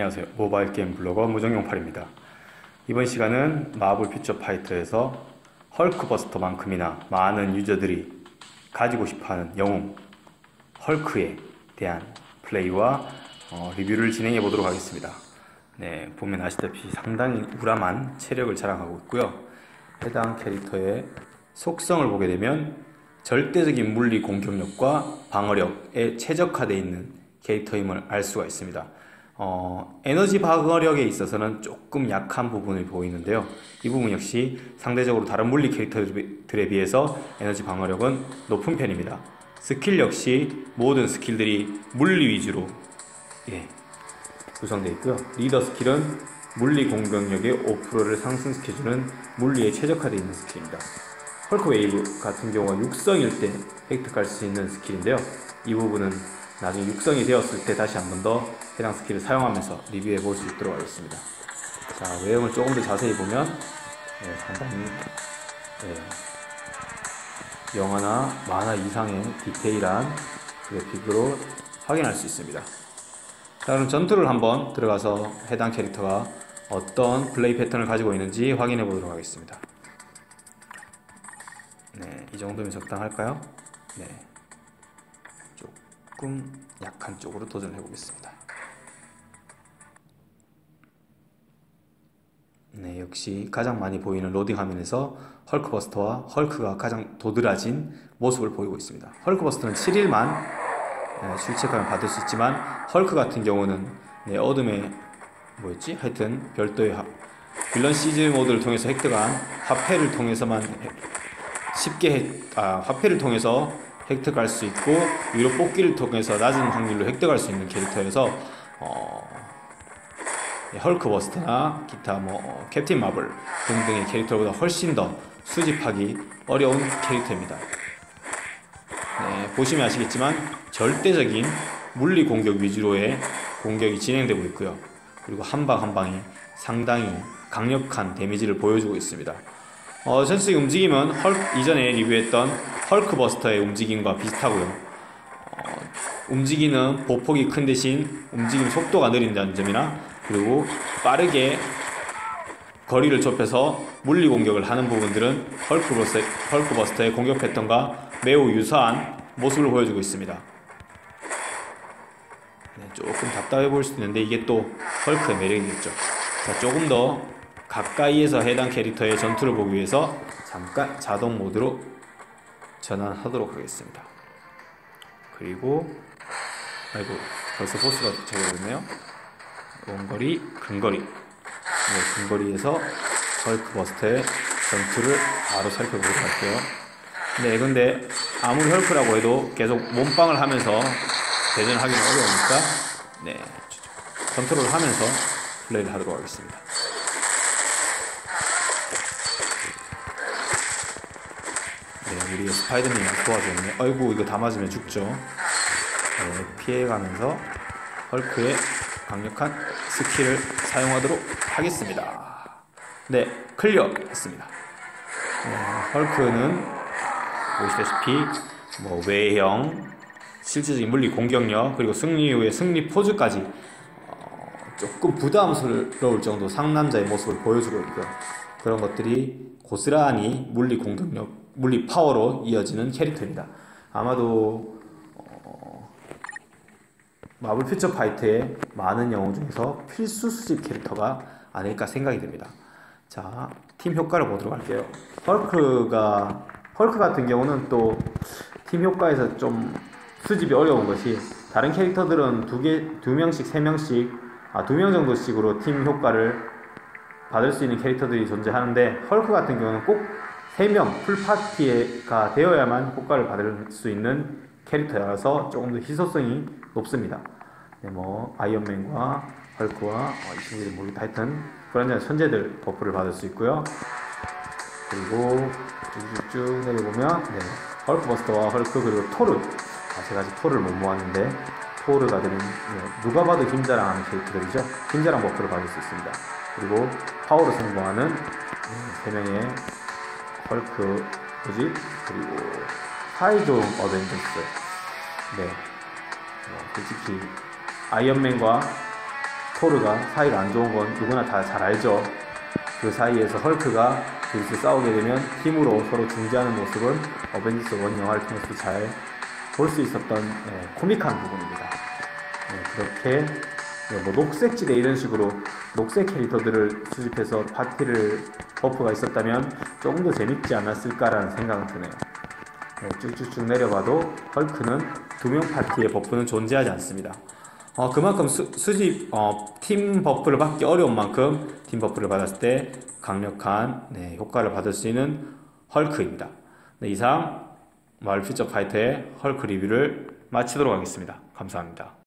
안녕하세요. 모바일 게임 블로거 무정용팔입니다. 이번 시간은 마블 퓨처 파이터에서 헐크버스터만큼이나 많은 유저들이 가지고 싶어하는 영웅 헐크에 대한 플레이와 어, 리뷰를 진행해 보도록 하겠습니다. 네, 보면 아시다시피 상당히 우람한 체력을 자랑하고 있고요. 해당 캐릭터의 속성을 보게 되면 절대적인 물리 공격력과 방어력에 최적화되어 있는 캐릭터임을 알 수가 있습니다. 어, 에너지 방어력에 있어서는 조금 약한 부분을 보이는데요. 이 부분 역시 상대적으로 다른 물리 캐릭터들에 비해서 에너지 방어력은 높은 편입니다. 스킬 역시 모든 스킬들이 물리 위주로 예, 구성되어 있고요. 리더 스킬은 물리 공격력의 5%를 상승시켜주는 물리에 최적화되어 있는 스킬입니다. 헐크 웨이브 같은 경우가 육성일 때 획득할 수 있는 스킬인데요. 이 부분은 나중에 육성이 되었을 때 다시 한 번 더 해당 스킬을 사용하면서 리뷰해 볼 수 있도록 하겠습니다. 자, 외형을 조금 더 자세히 보면 네, 상당히 네, 영화나 만화 이상의 디테일한 그래픽으로 확인할 수 있습니다. 자, 그럼 전투를 한번 들어가서 해당 캐릭터가 어떤 플레이 패턴을 가지고 있는지 확인해 보도록 하겠습니다. 네, 이 정도면 적당할까요? 네. 조금 약한 쪽으로 도전해 보겠습니다. 네, 역시 가장 많이 보이는 로딩 화면에서 헐크버스터와 헐크가 가장 도드라진 모습을 보이고 있습니다. 헐크버스터는 7일만 네, 출첵하면 받을 수 있지만 헐크 같은 경우는 네, 어둠의 뭐였지? 하여튼 별도의 하, 빌런 시즈 모드를 통해서 획득한 화폐를 통해서만 쉽게 획, 아, 화폐를 통해서 획득할 수 있고 위로 뽑기를 통해서 낮은 확률로 획득할 수 있는 캐릭터여서 어, 헐크버스터나 기타 뭐 어, 캡틴 마블 등등의 캐릭터보다 훨씬 더 수집하기 어려운 캐릭터입니다. 네, 보시면 아시겠지만 절대적인 물리 공격 위주로의 공격이 진행되고 있고요. 그리고 한 방 한 방이 상당히 강력한 데미지를 보여주고 있습니다. 어, 전체적 움직임은 헐, 이전에 리뷰했던 헐크버스터의 움직임과 비슷하고요. 어, 움직이는 보폭이 큰 대신 움직임 속도가 느린다는 점이나 그리고 빠르게 거리를 좁혀서 물리 공격을 하는 부분들은 헐크버스터, 헐크버스터의 공격 패턴과 매우 유사한 모습을 보여주고 있습니다. 네, 조금 답답해 보일 수 있는데 이게 또 헐크의 매력이겠죠. 자, 조금 더 가까이에서 해당 캐릭터의 전투를 보기 위해서 잠깐 자동 모드로 전환하도록 하겠습니다. 그리고 아이고 벌써 보스가 도착해버렸네요. 원거리, 근거리 네, 근거리에서 헐크버스터의 전투를 바로 살펴보도록 할게요. 네, 근데 아무리 헐크라고 해도 계속 몸빵을 하면서 대전하기는 어려우니까 네, 컨트롤을 하면서 플레이를 하도록 하겠습니다. 네, 우리 스파이더맨이 도와줬네. 아이고, 이거 다 맞으면 죽죠. 네, 피해가면서 헐크의 강력한 스킬을 사용하도록 하겠습니다. 네, 클리어 했습니다. 네, 헐크는 보시다시피 뭐 외형, 실질적인 물리 공격력, 그리고 승리 이후의 승리 포즈까지 어, 조금 부담스러울 정도 상남자의 모습을 보여주고 있고요. 그런 것들이 고스란히 물리 공격력, 물리 파워로 이어지는 캐릭터입니다. 아마도 어, 마블 퓨처 파이트의 많은 영웅 중에서 필수 수집 캐릭터가 아닐까 생각이 됩니다. 자, 팀 효과를 보도록 할게요. 헐크가 헐크 같은 경우는 또 팀 효과에서 좀 수집이 어려운 것이 다른 캐릭터들은 두 개, 두 명씩, 세 명씩, 아, 두 명 정도씩으로 팀 효과를 받을 수 있는 캐릭터들이 존재하는데 헐크 같은 경우는 꼭 3명 풀파티가 되어야만 효과를 받을 수 있는 캐릭터라서 조금 더 희소성이 높습니다. 네, 뭐 아이언맨과 헐크와 어, 이 친구들이 모두 하여튼 불안정한 천재들 버프를 받을 수 있고요. 그리고 쭉쭉쭉 내려보면 네, 헐크버스터와 헐크 그리고 토르 아, 제가 아직 토르를 못 모았는데 토르가 되는 네, 누가 봐도 김자랑 하는 캐릭터들이죠. 김자랑 버프를 받을 수 있습니다. 그리고 파워로 승부하는 네, 세 명의 헐크 뭐지? 그리고 사이좋은 어벤져스 네 어, 솔직히 아이언맨과 토르가 사이가 안 좋은 건 누구나 다 잘 알죠. 그 사이에서 헐크가 둘이서 싸우게 되면 힘으로 서로 중재하는 모습은 어벤져스 1 영화를 통해서 잘 볼 수 있었던 예, 코믹한 부분입니다. 예, 그렇게 예, 뭐 녹색지대 이런 식으로 녹색 캐릭터들을 수집해서 파티를 버프가 있었다면 조금 더 재밌지 않았을까라는 생각은 드네요. 예, 쭉쭉쭉 내려봐도 헐크는 두 명 파티의 버프는 존재하지 않습니다. 어, 그만큼 수, 수집 어, 팀 버프를 받기 어려운 만큼 팀 버프를 받았을 때 강력한 네, 효과를 받을 수 있는 헐크입니다. 네, 이상 마을 퓨처 파이터의 헐크 리뷰를 마치도록 하겠습니다. 감사합니다.